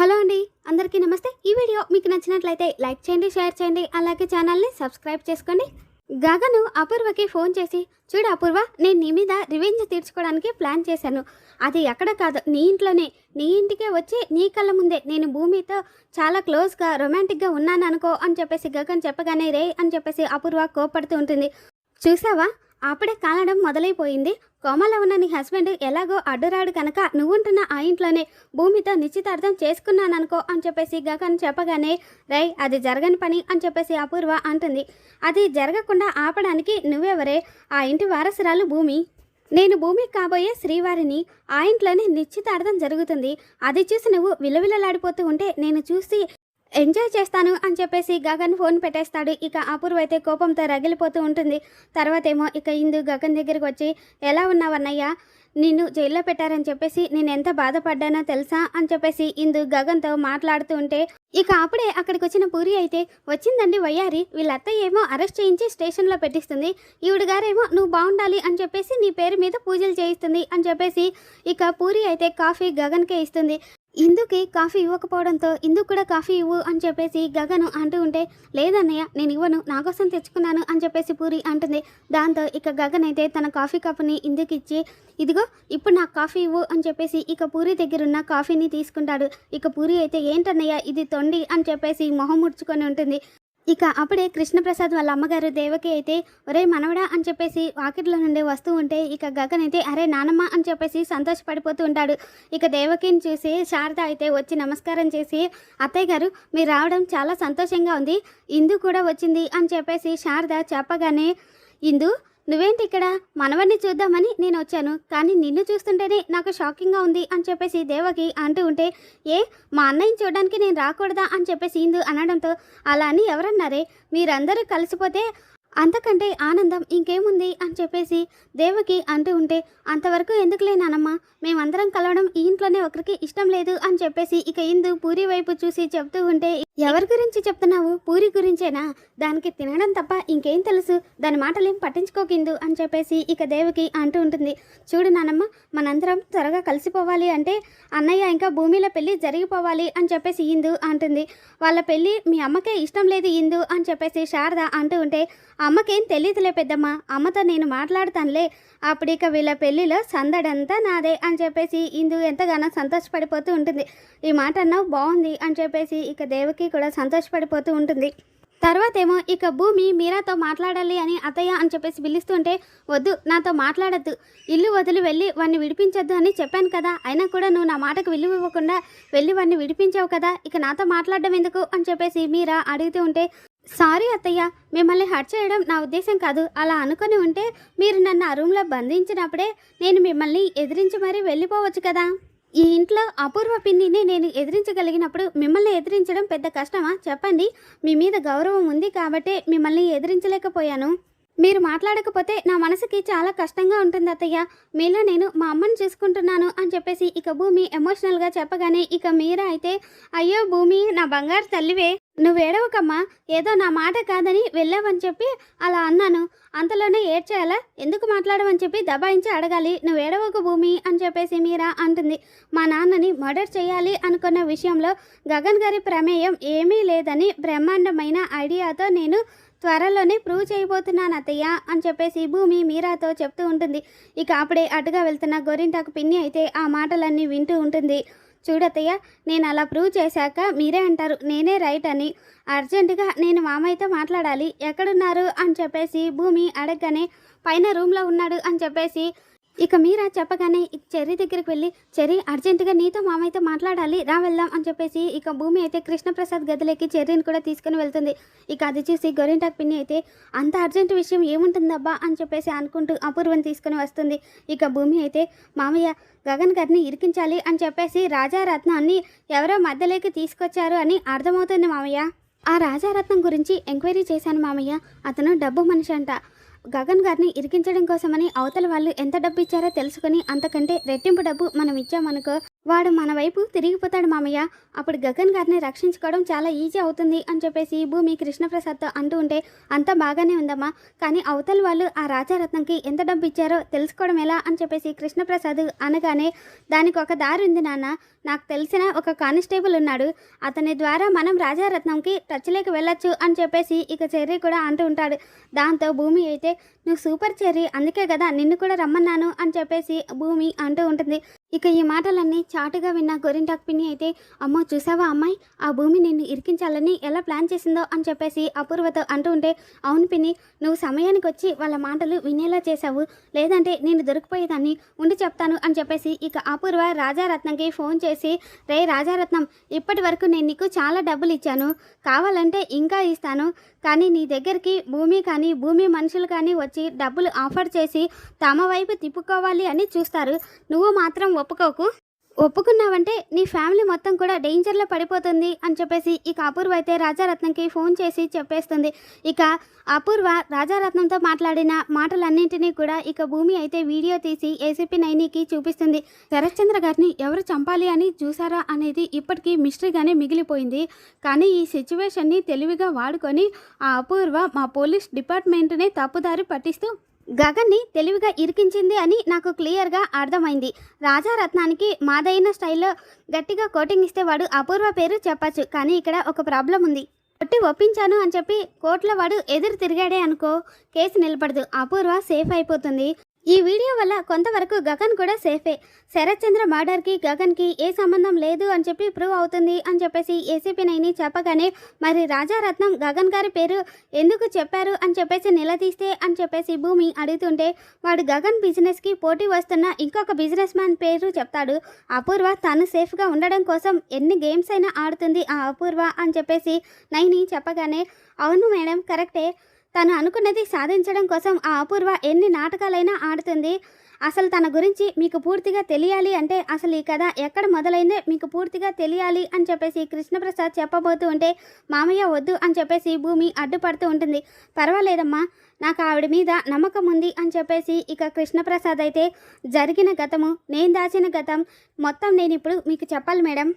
Hello అండి అందరికీ నమస్తే. ఈ వీడియో మీకు నచ్చినట్లయితే లైక్ చేయండి షేర్ చేయండి అలాగే ఛానల్ని సబ్స్క్రైబ్ చేసుకోండి. గగను అపూర్వకి ఫోన్ చేసి చూడు అపూర్వ నేను నీ మీద రివెంజ్ తీర్చుకోవడానికి ప్లాన్ చేశాను. అది ఎక్కడ కాదు నీ ఇంట్లోనే. నీ ఇంటికే వచ్చి నీ కళ్ళ ముందే నేను భూమితో చాలా క్లోజ్గా రొమాంటిక్గా ఉన్నాను అనుకో అని చెప్పేసి గగన్ చెప్పగానే రే అని చెప్పేసి అపూర్వ కోపడుతూ ఉంటుంది. చూసావా? అప్పుడే కాలడం మొదలైపోయింది. కోమలో ఉన్న నీ హస్బెండ్ ఎలాగో అడ్డురాడు కనుక నువ్వుంటున్న ఆ ఇంట్లోనే భూమితో నిశ్చితార్థం చేసుకున్నాననుకో అని చెప్పేసి గగన్ చెప్పగానే రై అది జరగని పని అని చెప్పేసి అపూర్వ అంటుంది. అది జరగకుండా ఆపడానికి నువ్వెవరే? ఆ ఇంటి వారసురాలు భూమి. నేను భూమికి కాబోయే శ్రీవారిని. ఆ ఇంట్లోనే నిశ్చితార్థం జరుగుతుంది. అది చూసి నువ్వు విలవిలలాడిపోతూ ఉంటే నేను చూసి ఎంజాయ్ చేస్తాను అని చెప్పేసి గగన్ ఫోన్ పెట్టేస్తాడు. ఇక అపూర్వ అయితే కోపంతో రగిలిపోతూ ఉంటుంది. తర్వాత ఏమో ఇక ఇందు గగన్ దగ్గరికి వచ్చి ఎలా ఉన్నావన్నయ్య నిన్ను జైల్లో పెట్టారని చెప్పేసి నేను ఎంత బాధపడ్డానో తెలుసా? అని చెప్పేసి ఇందు గగన్తో మాట్లాడుతూ ఉంటే ఇక అప్పుడే అక్కడికి వచ్చిన పూరి అయితే వచ్చిందండి వయ్యారి. వీళ్ళ అత్తయ్య ఏమో అరెస్ట్ చేయించి స్టేషన్లో పెట్టిస్తుంది. ఈవిడ గారేమో నువ్వు బాగుండాలి అని చెప్పేసి నీ పేరు మీద పూజలు చేయిస్తుంది అని చెప్పేసి ఇక పూరి అయితే కాఫీ గగన్కే ఇస్తుంది. ఇందుకి కాఫీ ఇవ్వకపోవడంతో ఇందుకు కూడా కాఫీ ఇవ్వు అని చెప్పేసి గగను అంటూ ఉంటే లేదన్నయ్య నేను ఇవ్వను నా కోసం తెచ్చుకున్నాను అని చెప్పేసి పూరి అంటుంది. దాంతో ఇక గగన్ అయితే తన కాఫీ కప్ని ఇందుకు ఇచ్చి ఇదిగో ఇప్పుడు నాకు కాఫీ ఇవ్వు అని చెప్పేసి ఇక పూరి దగ్గర ఉన్న కాఫీని తీసుకుంటాడు. ఇక పూరి అయితే ఏంటన్నయ్య ఇది తొండి అని చెప్పేసి మొహం ముడుచుకొని ఉంటుంది. ఇక అప్పుడే కృష్ణప్రసాద్ వాళ్ళ అమ్మగారు దేవకి అయితే ఒరే మనవడా అని చెప్పేసి వాకిట్లో నుండి వస్తూ ఉంటే ఇక గగన్ అయితే అరే నానమ్మ అని చెప్పేసి సంతోషపడిపోతూ ఉంటాడు. ఇక దేవకిని చూసి శారద అయితే వచ్చి నమస్కారం చేసి అత్తయ్య గారు మీరు రావడం చాలా సంతోషంగా ఉంది. ఇందు కూడా వచ్చింది అని చెప్పేసి శారద చెప్పగానే ఇందు నువ్వేంటి ఇక్కడ? మనవడిని చూద్దామని నేను వచ్చాను. కానీ నిన్ను చూస్తుంటేనే నాకు షాకింగ్గా ఉంది అని చెప్పేసి దేవకి అంటూ ఉంటే ఏ మా అన్నయ్యని చూడడానికి నేను రాకూడదా అని చెప్పేసి ఇందు అనడంతో అలా అని ఎవరన్నారే? మీరందరూ కలిసిపోతే అంతకంటే ఆనందం ఇంకేముంది అని చెప్పేసి దేవకి అంటూ ఉంటే అంతవరకు ఎందుకు నానమ్మ? మేమందరం కలవడం ఈ ఇంట్లోనే ఒకరికి ఇష్టం లేదు అని చెప్పేసి ఇక ఇందు పూరి వైపు చూసి చెప్తూ ఉంటే ఎవరి గురించి చెప్తున్నావు? పూరి గురించేనా? దానికి తినడం తప్ప ఇంకేం తెలుసు? దాని మాటలేం పట్టించుకోకిందు అని చెప్పేసి ఇక దేవికి అంటూ ఉంటుంది. చూడు నానమ్మ మనందరం త్వరగా కలిసిపోవాలి అంటే అన్నయ్య ఇంకా భూమిలో పెళ్ళి జరిగిపోవాలి అని చెప్పేసి ఇందు అంటుంది. వాళ్ళ పెళ్ళి మీ అమ్మకే ఇష్టం లేదు ఇందు అని చెప్పేసి శారద అంటూ ఉంటే అమ్మకేం తెలియదులే పెద్దమ్మ అమ్మతో నేను మాట్లాడతానులే. అప్పుడు ఇక వీళ్ళ పెళ్ళిలో సందడంతా నాదే అని చెప్పేసి ఇందు ఎంతగానో సంతోషపడిపోతూ ఉంటుంది. ఈ మాట అన్నావు బాగుంది అని చెప్పేసి ఇక దేవకి కూడా సంతోషపడిపోతూ ఉంటుంది. తర్వాత ఏమో ఇక భూమి మీరాతో మాట్లాడాలి అని అత్తయ్య అని చెప్పేసి పిలుస్తుంటే వద్దు నాతో మాట్లాడద్దు. ఇల్లు వదిలి వెళ్ళి వాడిని విడిపించొద్దు అని చెప్పాను కదా. అయినా కూడా నువ్వు నా మాటకు విలువ ఇవ్వకుండా వెళ్ళి వాడిని విడిపించావు కదా. ఇక నాతో మాట్లాడడం ఎందుకు అని చెప్పేసి మీరా అడుగుతూ ఉంటే సారీ అత్తయ్య మిమ్మల్ని హర్ట్ చేయడం నా ఉద్దేశం కాదు. అలా అనుకొని ఉంటే మీరు నన్ను ఆ రూమ్లో బంధించినప్పుడే నేను మిమ్మల్ని ఎదిరించి మరీ వెళ్ళిపోవచ్చు కదా. ఈ ఇంట్లో అపూర్వ పిన్నిని నేను ఎదిరించగలిగినప్పుడు మిమ్మల్ని ఎదిరించడం పెద్ద కష్టమా? చెప్పండి. మీ మీద గౌరవం ఉంది కాబట్టే మిమ్మల్ని ఎదిరించలేకపోయాను. మీరు మాట్లాడకపోతే నా మనసుకి చాలా కష్టంగా ఉంటుంది అత్తయ్య. మీలో నేను మా అమ్మని చూసుకుంటున్నాను అని చెప్పేసి ఇక భూమి ఎమోషనల్గా చెప్పగానే ఇక మీరా అయితే అయ్యో భూమి నా బంగారు తల్లివే నువ్వేడవకమ్మా ఏదో నా మాట కాదని వెళ్ళావని చెప్పి అలా అన్నాను. అంతలోనే ఏడ్చేయాలా? ఎందుకు మాట్లాడమని చెప్పి దబాయించి అడగాలి. నువ్వేడవకు భూమి అని చెప్పేసి మీరా అంటుంది. మా నాన్నని మర్డర్ చేయాలి అనుకున్న విషయంలో గగన్ గారి ప్రమేయం ఏమీ లేదని బ్రహ్మాండమైన ఐడియాతో నేను త్వరలోనే ప్రూవ్ చేయబోతున్నాను అత్తయ్య అని చెప్పేసి భూమి మీరాతో చెప్తూ ఉంటుంది. ఇక అప్పుడే అటుగా వెళ్తున్న గోరింటాకు పిన్ని అయితే ఆ మాటలన్నీ వింటూ ఉంటుంది. చూడతయ్య నేను అలా ప్రూవ్ చేశాక మీరే అంటారు. నేనే రైట్ అని. అర్జెంటుగా నేను మామయ్యతో మాట్లాడాలి. ఎక్కడున్నారు? అని చెప్పేసి భూమి అడగగానే పైన రూమ్లో ఉన్నాడు అని చెప్పేసి ఇక మీరా చెప్పగానే ఇక చెర్రీ దగ్గరికి వెళ్ళి చెర్రీ అర్జెంటుగా నీతో మామయ్యతో మాట్లాడాలి రా వెళ్దాం అని చెప్పేసి ఇక భూమి అయితే కృష్ణప్రసాద్ గదిలోకి చెర్రీని కూడా తీసుకుని వెళ్తుంది. ఇక అది చూసి గొరింటాక్ పిన్ని అయితే అంత అర్జెంటు విషయం ఏముంటుందబ్బా అని చెప్పేసి అనుకుంటూ అపూర్వం తీసుకుని వస్తుంది. ఇక భూమి అయితే మామయ్య గగన్ గారిని ఇరికించాలి అని చెప్పేసి రాజారత్నాన్ని ఎవరో మధ్యలోకి తీసుకొచ్చారు అని అర్థమవుతుంది మామయ్య. ఆ రాజారత్నం గురించి ఎంక్వైరీ చేశాను మామయ్య. అతను డబ్బు మనిషి అంట. గగన్ గారిని ఇరికించడం కోసమని అవతల వాళ్ళు ఎంత డబ్బు ఇచ్చారో తెలుసుకొని అంతకంటే రెట్టింపు డబ్బు మనం ఇచ్చామనుకో వాడు మన వైపు తిరిగిపోతాడు మామయ్య. అప్పుడు గగన్ గారిని రక్షించుకోవడం చాలా ఈజీ అవుతుంది అని చెప్పేసి భూమి కృష్ణప్రసాద్తో అంటూ ఉంటే అంతా బాగానే ఉందమ్మా. కానీ అవతల వాళ్ళు ఆ రాజారత్నంకి ఎంత డబ్బు ఇచ్చారో తెలుసుకోవడం ఎలా అని చెప్పేసి కృష్ణప్రసాద్ అనగానే దానికి ఒక దారి ఉంది నాన్న. నాకు తెలిసిన ఒక కానిస్టేబుల్ ఉన్నాడు. అతని ద్వారా మనం రాజారత్నంకి టచ్లోకి వెళ్ళొచ్చు అని చెప్పేసి ఇక చెర్రీ కూడా అంటూ ఉంటాడు. దాంతో భూమి అయితే నువ్వు సూపర్ చెర్రీ అందుకే కదా నిన్ను కూడా రమ్మన్నాను అని చెప్పేసి భూమి అంటూ ఉంటుంది. ఇక ఈ మాటలన్నీ చాటుగా విన్న గోరింటాక్ పిన్ని అయితే అమ్మో చూసావా అమ్మాయి? ఆ భూమి నిన్ను ఇరికించాలని ఎలా ప్లాన్ చేసిందో అని చెప్పేసి అపూర్వతో అంటూ ఉంటే అవును పిన్ని నువ్వు సమయానికి వచ్చి వాళ్ళ మాటలు వినేలా చేశావు. లేదంటే నేను దొరికిపోయేదాన్ని. ఉండి చెప్తాను అని చెప్పేసి ఇక అపూర్వ రాజారత్నంకి ఫోన్ చేసి రే రాజారత్నం ఇప్పటి వరకు నేను నీకు చాలా డబ్బులు ఇచ్చాను. కావాలంటే ఇంకా ఇస్తాను. కానీ నీ దగ్గరికి భూమి కానీ భూమి మనుషులు కానీ వచ్చి డబ్బులు ఆఫర్ చేసి తమ వైపు తిప్పుకోవాలి అని చూస్తారు. నువ్వు మాత్రం ఒప్పుకోకు. ఒప్పుకున్నావంటే నీ ఫ్యామిలీ మొత్తం కూడా డేంజర్లో పడిపోతుంది అని చెప్పేసి ఇక అపూర్వ అయితే రాజారత్నంకి ఫోన్ చేసి చెప్పేస్తుంది. ఇక అపూర్వ రాజారత్నంతో మాట్లాడిన మాటలన్నింటినీ కూడా ఇక భూమి అయితే వీడియో తీసి ఏసీపీ నైనికి చూపిస్తుంది. శరత్చంద్ర గారిని ఎవరు చంపాలి అని చూసారా అనేది ఇప్పటికీ మిస్టరీగానే మిగిలిపోయింది. కానీ ఈ సిచ్యువేషన్ని తెలివిగా వాడుకొని ఆ అపూర్వ మా పోలీస్ డిపార్ట్మెంట్నే తప్పుదారి పట్టిస్తూ గగన్ని తెలివిగా ఇరికించింది అని నాకు క్లియర్గా అర్థమైంది. రాజారత్నానికి మాదైన స్టైల్లో గట్టిగా కోటింగ్ ఇస్తే వాడు అపూర్వ పేరు చెప్పచ్చు కానీ ఇక్కడ ఒక ప్రాబ్లం ఉంది. కొట్టి ఒప్పించాను అని చెప్పి కోర్టులో వాడు ఎదురు తిరిగాడే అనుకో కేసు నిలబడదు. అపూర్వ సేఫ్ అయిపోతుంది. ఈ వీడియో వల్ల కొంతవరకు గగన్ కూడా సేఫే. శరత్చంద్ర మర్డర్కి గగన్కి ఏ సంబంధం లేదు అని చెప్పి ప్రూవ్ అవుతుంది అని చెప్పేసి ఏసీపీ నైని చెప్పగానే మరి రాజారత్నం గగన్ గారి పేరు ఎందుకు చెప్పారు అని చెప్పేసి నిలదీస్తే అని చెప్పేసి భూమి అడుగుతుంటే వాడు గగన్ బిజినెస్కి పోటీ వస్తున్న ఇంకొక బిజినెస్ మ్యాన్ పేరు చెప్తాడు. అపూర్వ తను సేఫ్గా ఉండడం కోసం ఎన్ని గేమ్స్ అయినా ఆడుతుంది ఆ అపూర్వ అని చెప్పేసి నైని చెప్పగానే అవును మేడం కరెక్టే. తను అనుకున్నది సాధించడం కోసం ఆ అపూర్వ ఎన్ని నాటకాలైనా ఆడుతుంది. అసలు తన గురించి మీకు పూర్తిగా తెలియాలి అంటే అసలు ఈ కథ ఎక్కడ మొదలైందో మీకు పూర్తిగా తెలియాలి అని చెప్పేసి కృష్ణప్రసాద్ చెప్పబోతూ ఉంటే మామయ్య వద్దు అని చెప్పేసి భూమి అడ్డుపడుతూ ఉంటుంది. పర్వాలేదమ్మా నాకు ఆవిడ మీద నమ్మకం ఉంది అని చెప్పేసి ఇక కృష్ణప్రసాద్ అయితే జరిగిన గతము నేను దాచిన గతం మొత్తం నేను ఇప్పుడు మీకు చెప్పాలి మేడం.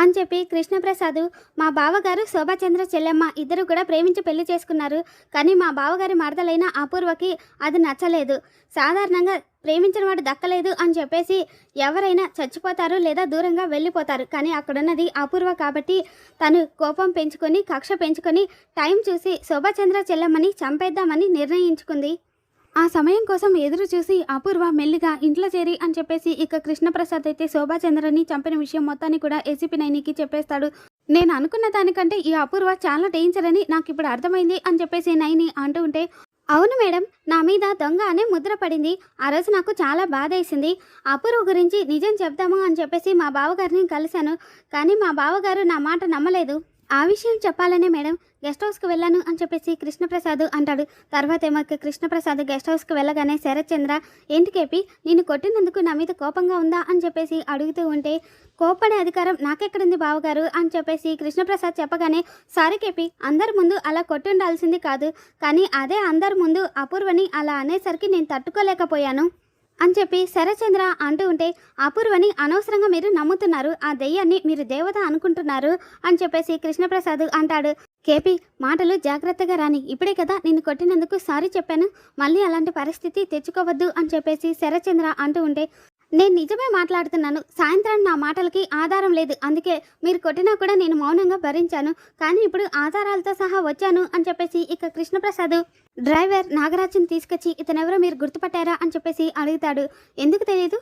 అని చెప్పి కృష్ణప్రసాద్ మా బావగారు శోభాచంద్ర చెల్లెమ్మ ఇద్దరు కూడా ప్రేమించి పెళ్ళి చేసుకున్నారు. కానీ మా బావగారి మరదలైన అపూర్వకి అది నచ్చలేదు. సాధారణంగా ప్రేమించిన వాడు దక్కలేదు అని చెప్పేసి ఎవరైనా చచ్చిపోతారు లేదా దూరంగా వెళ్ళిపోతారు. కానీ అక్కడున్నది అపూర్వ కాబట్టి తను కోపం పెంచుకొని కక్ష పెంచుకొని టైం చూసి శోభాచంద్ర చెల్లెమ్మని చంపేద్దామని నిర్ణయించుకుంది. ఆ సమయం కోసం ఎదురు చూసి అపూర్వ మెల్లిగా ఇంట్లో చేరి అని చెప్పేసి ఇక కృష్ణప్రసాద్ అయితే శోభాచంద్రని చంపిన విషయం మొత్తాన్ని కూడా ఏసీపీ నైనికి చెప్పేస్తాడు. నేను అనుకున్న దానికంటే ఈ అపూర్వ చాలా డేంజర్ అని నాకు ఇప్పుడు అర్థమైంది అని చెప్పేసి నైని అంటూ ఉంటే అవును మేడం నా మీద దొంగ అనే ముద్ర పడింది. ఆ రోజు నాకు చాలా బాధ వేసింది. అపూర్వ గురించి నిజం చెప్దాము అని చెప్పేసి మా బావగారిని కలిశాను. కానీ మా బావగారు నా మాట నమ్మలేదు. ఆ విషయం చెప్పాలనే మేడం గెస్ట్ హౌస్కి వెళ్ళాను అని చెప్పేసి కృష్ణప్రసాద్ అంటాడు. తర్వాత ఏమో కృష్ణప్రసాద్ గెస్ట్ హౌస్కి వెళ్ళగానే శరత్చంద్ర ఏంటి కేపి? నేను కొట్టినందుకు నా మీద కోపంగా ఉందా? అని చెప్పేసి అడుగుతూ ఉంటే కోపడే అధికారం నాకెక్కడుంది బావగారు? అని చెప్పేసి కృష్ణప్రసాద్ చెప్పగానే సారీ కేపి అందరి ముందు అలా కొట్టుండాల్సింది కాదు. కానీ అదే అందరి ముందు అపూర్వని అలా అనేసరికి నేను తట్టుకోలేకపోయాను. అని చెప్పి శరచంద్ర అంటూ ఉంటే అపూర్వని అనవసరంగా మీరు నమ్ముతున్నారు. ఆ దెయ్యాన్ని మీరు దేవత అనుకుంటున్నారు అని చెప్పేసి కృష్ణప్రసాద్ అంటాడు. కేపీ మాటలు జాగ్రత్తగా రాని. ఇప్పుడే కదా నిన్ను కొట్టినందుకు సారీ చెప్పాను. మళ్ళీ అలాంటి పరిస్థితి తెచ్చుకోవద్దు అని చెప్పేసి శరచంద్ర అంటూ ఉంటే నేను నిజమే మాట్లాడుతున్నాను. సాయంత్రం నా మాటలకి ఆధారం లేదు. అందుకే మీరు కొట్టినా కూడా నేను మౌనంగా భరించాను. కానీ ఇప్పుడు ఆధారాలతో సహా వచ్చాను అని చెప్పేసి ఇక కృష్ణప్రసాద్ డ్రైవర్ నాగరాజుని తీసుకొచ్చి ఇతనెవరో మీరు గుర్తుపట్టారా అని చెప్పేసి అడుగుతాడు. ఎందుకు తెలియదు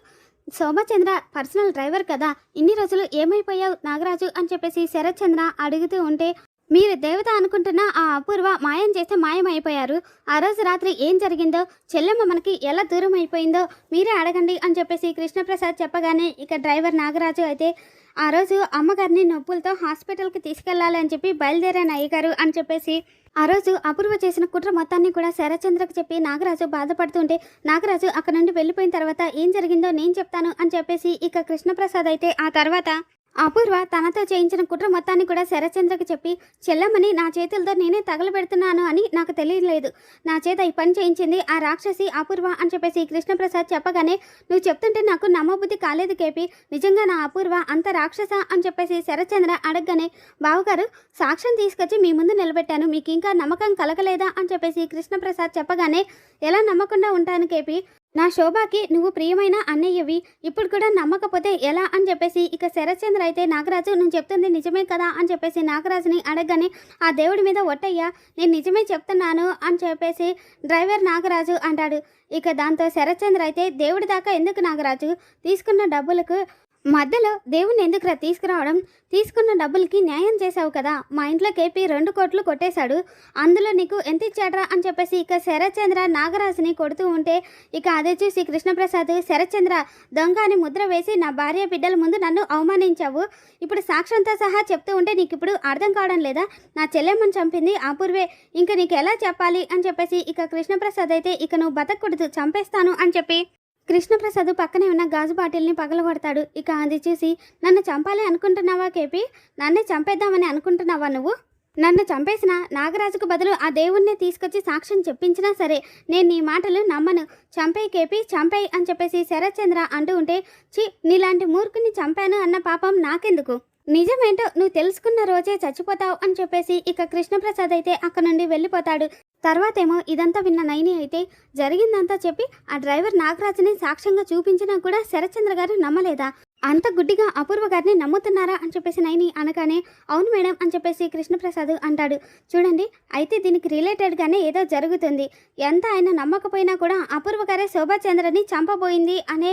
సోమచంద్ర పర్సనల్ డ్రైవర్ కదా. ఇన్ని రోజులు ఏమైపోయావు నాగరాజు అని చెప్పేసి శరత్చంద్ర అడుగుతూ ఉంటే మీరు దేవత అనుకుంటున్న ఆ అపూర్వ మాయం చేస్తే మాయమైపోయారు. ఆ రోజు రాత్రి ఏం జరిగిందో చెల్లెమ్మ మనకి ఎలా దూరం అయిపోయిందో మీరే అడగండి అని చెప్పేసి కృష్ణప్రసాద్ చెప్పగానే ఇక డ్రైవర్ నాగరాజు అయితే ఆ రోజు అమ్మగారిని నొప్పులతో హాస్పిటల్కి తీసుకెళ్ళాలి అని చెప్పి బయలుదేరాను అయ్యగారు అని చెప్పేసి ఆ రోజు అపూర్వ చేసిన కుట్ర మొత్తాన్ని కూడా శరచంద్రకు చెప్పి నాగరాజు బాధపడుతుంటే నాగరాజు అక్కడ నుండి వెళ్ళిపోయిన తర్వాత ఏం జరిగిందో నేను చెప్తాను అని చెప్పేసి ఇక కృష్ణప్రసాద్ అయితే ఆ తర్వాత అపూర్వ తనతో చేయించిన కుట్ర మొత్తాన్ని కూడా శరచంద్రకి చెప్పి చెల్లమ్మని నా చేతులతో నేనే తగలబెడుతున్నాను అని నాకు తెలియలేదు. నా చేత ఈ పని చేయించింది ఆ రాక్షసి అపూర్వ అని చెప్పేసి కృష్ణప్రసాద్ చెప్పగానే నువ్వు చెప్తుంటే నాకు నమ్మబుద్ధి కాలేదు కేపి. నిజంగా నా అపూర్వ అంత రాక్షస అని చెప్పేసి శరచంద్ర అడగగానే బావగారు సాక్ష్యం తీసుకొచ్చి మీ ముందు నిలబెట్టాను. మీకు ఇంకా నమ్మకం కలగలేదా? అని చెప్పేసి కృష్ణప్రసాద్ చెప్పగానే ఎలా నమ్మకుండా ఉంటాను కేపి? నా శోభాకి నువ్వు ప్రియమైన అన్నయ్యవి. ఇప్పుడు కూడా నమ్మకపోతే ఎలా అని చెప్పేసి ఇక శరత్చంద్ర అయితే నాగరాజు నువ్వు చెప్తుంది నిజమే కదా? అని చెప్పేసి నాగరాజుని అడగగానే ఆ దేవుడి మీద ఒట్టయ్యా నేను నిజమే చెప్తున్నాను అని చెప్పేసి డ్రైవర్ నాగరాజు అంటాడు. ఇక దాంతో శరత్చంద్ర అయితే దేవుడి దాకా ఎందుకు నాగరాజు? తీసుకున్న డబ్బులకు మధ్యలో దేవుని ఎందుకురా తీసుకురావడం? తీసుకున్న డబ్బులకి న్యాయం చేశావు కదా. మా ఇంట్లో కేపీ రెండు కోట్లు కొట్టేశాడు. అందులో నీకు ఎంత ఇచ్చాడ్రా అని చెప్పేసి ఇక శరత్చంద్ర నాగరాజుని కొడుతూ ఉంటే ఇక అదే చూసి కృష్ణప్రసాద్ శరత్చంద్ర దొంగ అని ముద్ర వేసి నా భార్య బిడ్డల ముందు నన్ను అవమానించావు. ఇప్పుడు సాక్ష్యంతో సహా చెప్తూ ఉంటే నీకు ఇప్పుడు అర్థం కావడం లేదా? నా చెల్లెమ్మని చంపింది అపూర్వే ఇంకా నీకు ఎలా చెప్పాలి? అని చెప్పేసి ఇక కృష్ణప్రసాద్ అయితే ఇక నువ్వు బతకూడదు చంపేస్తాను అని చెప్పి కృష్ణప్రసాద్ పక్కనే ఉన్న గాజు బాటిల్ని పగలగొడతాడు. ఇక అది చూసి నన్ను చంపాలి అనుకుంటున్నావా కేపీ? నన్నే చంపేద్దామని అనుకుంటున్నావా నువ్వు? నన్ను చంపేసిన నాగరాజుకు బదులు ఆ దేవుణ్ణి తీసుకొచ్చి సాక్ష్యం చెప్పించినా సరే నేను నీ మాటలు నమ్మను. చంపే కేపీ చంపేయి అని చెప్పేసి శరత్చంద్ర అంటూ ఉంటే చి నీలాంటి మూర్ఖుని చంపాను అన్న పాపం నాకెందుకు? నిజమేంటో నువ్వు తెలుసుకున్న రోజే చచ్చిపోతావు అని చెప్పేసి ఇక కృష్ణప్రసాద్ అయితే అక్కడ నుండి వెళ్ళిపోతాడు. తర్వాతేమో ఇదంతా విన్న నయని అయితే జరిగిందంతా చెప్పి ఆ డ్రైవర్ నాగరాజుని సాక్ష్యంగా చూపించినా కూడా శరత్చంద్ర గారు నమ్మలేదా? అంత గుడ్డిగా అపూర్వ గారిని నమ్ముతున్నారా అని చెప్పేసి నైని అనగానే అవును మేడం అని చెప్పేసి కృష్ణప్రసాద్ అంటాడు. చూడండి అయితే దీనికి రిలేటెడ్గానే ఏదో జరుగుతుంది. ఎంత ఆయన నమ్మకపోయినా కూడా అపూర్వ గారే శోభాచంద్రని చంపబోయింది అనే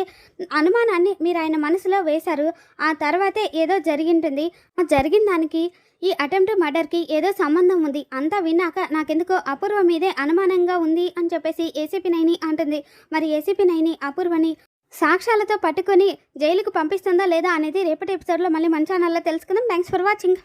అనుమానాన్ని మీరు ఆయన మనసులో వేశారు. ఆ తర్వాతే ఏదో జరిగింటుంది. ఆ జరిగిన దానికి ఈ అటెంప్ట్ మర్డర్కి ఏదో సంబంధం ఉంది. అంతా విన్నాక నాకెందుకో అపూర్వ మీదే అనుమానంగా ఉంది అని చెప్పేసి ఏసీపీ నైని అంటుంది. మరి ఏసీపీ నైని అపూర్వని సాక్ష్యాలతో పట్టుకొని జైలుకు పంపిస్తుందా లేదా అనేది రేపటి ఎపిసోడ్లో మళ్ళీ మంచి ఛానల్లో తెలుసుకుందాం. Thanks for watching